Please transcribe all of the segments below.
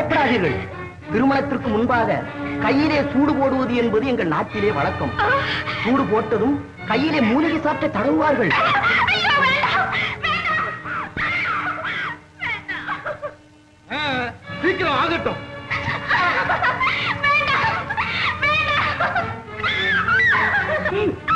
தவறாதீர்கள் திருமணத்திற்கு முன்பாக கையிலே சூடு போடுவது என்பது எங்கள் நாட்டிலே வழக்கம். சூடு போட்டதும் கையிலே மூலிகை சாற்றை தடவுவார்கள் ஐயோ, வேண்டாம், வேண்டாம். சீக்கிரம் ஆகட்டும். வேண்டாம்,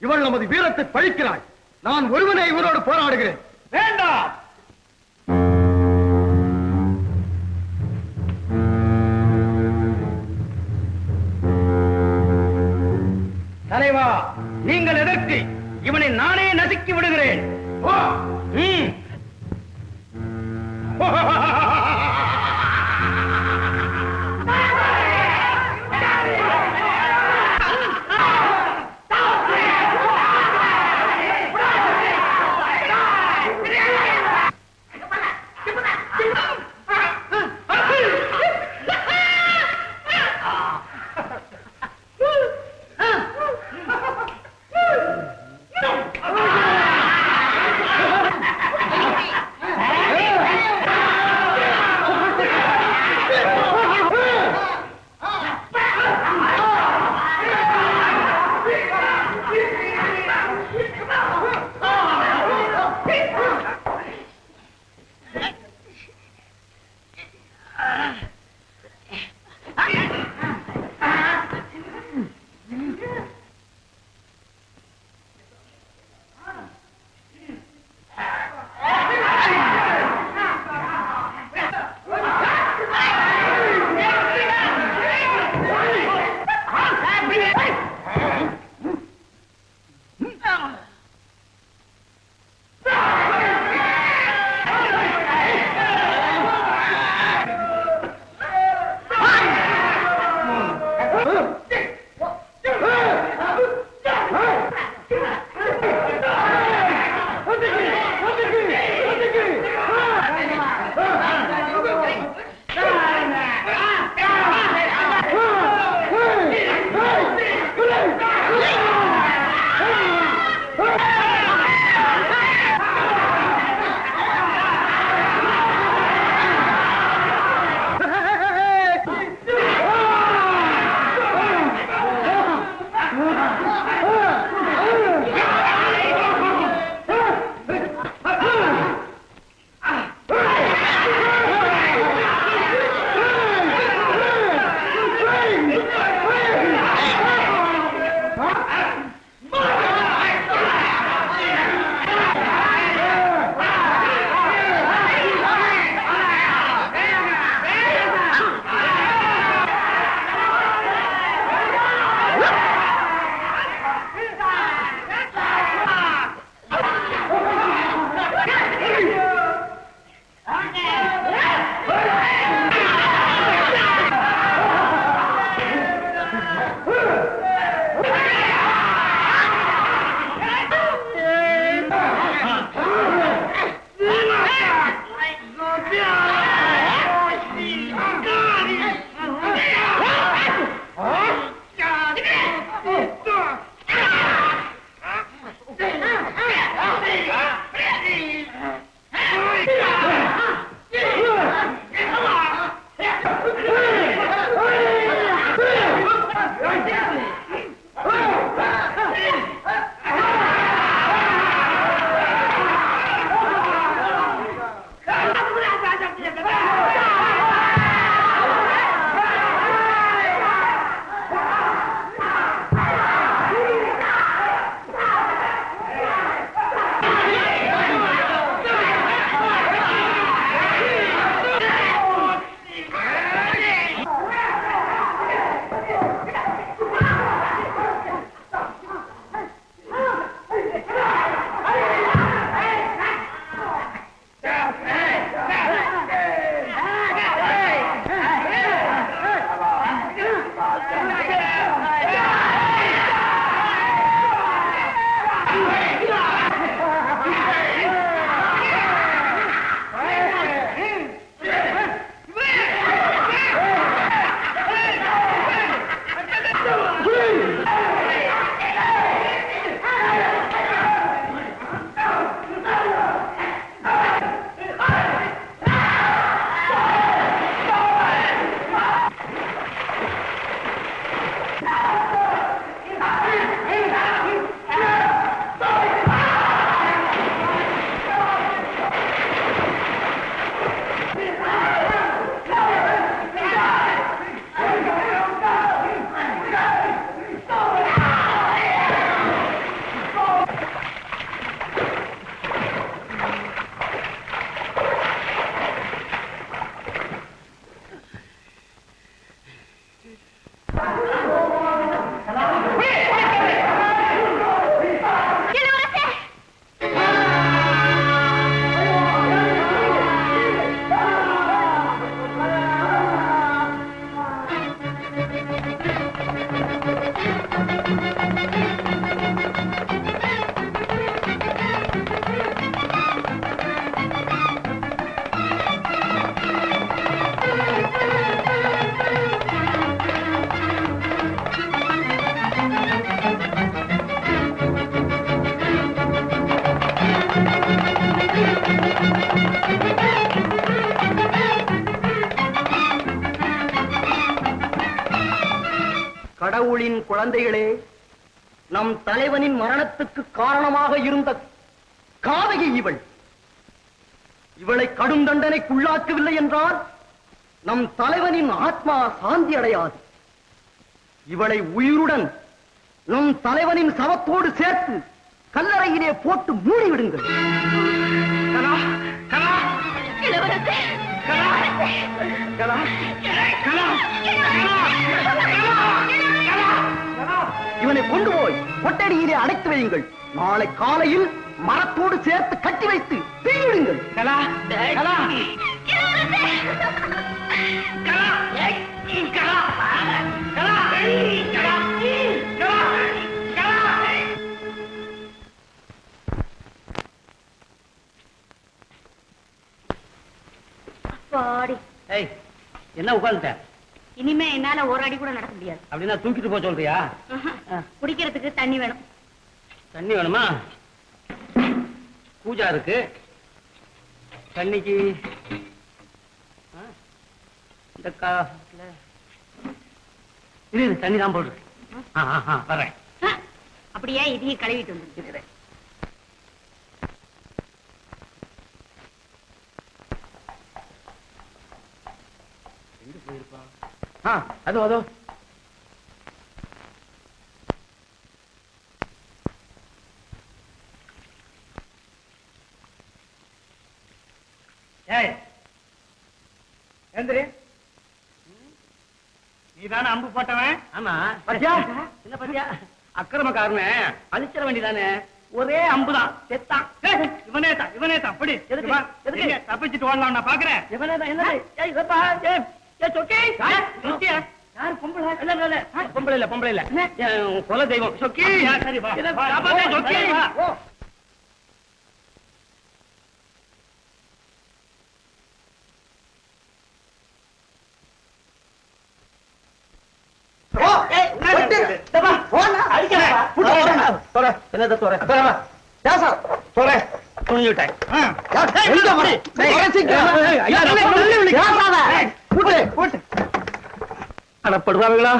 இவள் நமது வீரத்தை பழிக்கிறாள் நான் ஒருவனே இவரோடு போராடுகிறேன். வேண்டாம்! தலைவா நீங்கள் எதற்கு? இவனை நானே நசுக்கி விடுகிறேன். ஓ, கடவுளின் குழந்தைகளே நம் தலைவனின் மரணத்துக்கு காரணமாக இருந்த காதகி இவள். இவளை கடும் தண்டனைக்குள்ளாக்கவில்லை என்றால் நம் தலைவனின் ஆத்மா சாந்தி அடையாது. இவளை உயிருடன் நம் தலைவனின் சவத்தோடு சேர்த்து கல்லறையிலே போட்டு கலா கலா. இளவரசே. கலா கலா கலா இவனை கொண்டு போய் கொட்டடியிலே அடைத்து வையுங்கள். நாளை காலையில் மரத்தோடு சேர்த்து கட்டி வைத்து தீவிடுங்கள் கலா கலா. பாடி என்ன உட்கார்ந்துட்ட? இனிமே என்னால ஒரு அடி கூட நடக்க முடியாது. அப்படின்னா தூக்கிட்டு போக சொல்றியா? குடிக்கிறதுக்கு தண்ணி வேணும். தண்ணி வேணுமா? பூஜா இருக்கு. தண்ணிக்கு இந்த இரு, தண்ணி தான் போடுறேன் வர்றேன் அப்படியே இதையும் கழுவிட்டு வந்து அதோ அதோ. எந்திரி. நீதானே அம்பு போட்டவன்? ஆமா. பத்தியா? என்ன பத்தியா? அக்கிரமக்காரனே அழிச்சிட வேண்டியதானே? ஒரே அம்புதான். செத்தான். இவனே தான் இவனே தான். படி எதுக்கு? தப்பிச்சிட்டு ஓடலாம் நான் பாக்குறேன். இவனே தான் என்னது? பொம்பளை? இல்ல பொம்பளை இல்ல குல தெய்வம். சொக்கி சொக்கி. என்னது தொட? பேசா, தொட. துணிஞ்சுட்டேன். பூட்டு, பூட்டு. அடப்படுவாங்களா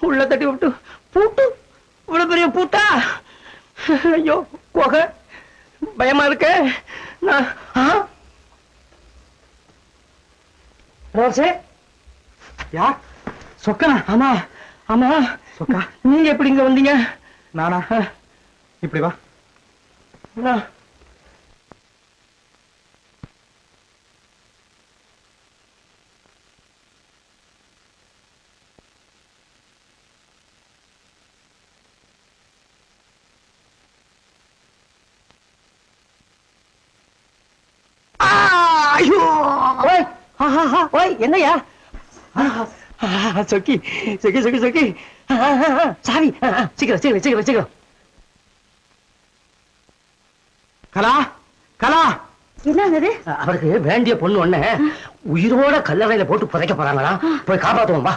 உள்ள தட்டி விட்டு. பூட்டு? இவ்வளவு பெரிய பூட்டா? ஐயோ குகை. பயமா இருக்கு. நான் ஆ? ரோசே? யார்? சொக்கனா ஆமா ஆமா. சொக்கா? நீங்க எப்படி இங்க வந்தீங்க? நானா? இப்படி வா நான் ஆ, ஐயோ ஓய் ஆ, சொக்கி சொக்கி சொக்கி சொக்கி. சாவி. சீக்கிரம் சீக்கிரம் சீக்கிரம் சீக்கிரம். கலா கலா. என்னது அவருக்கு வேண்டிய பொண்ணு ஒண்ணு. உயிரோட கல்லறையில போட்டு புதைக்க போறாங்களா போய் காப்பாத்துவோம் வா.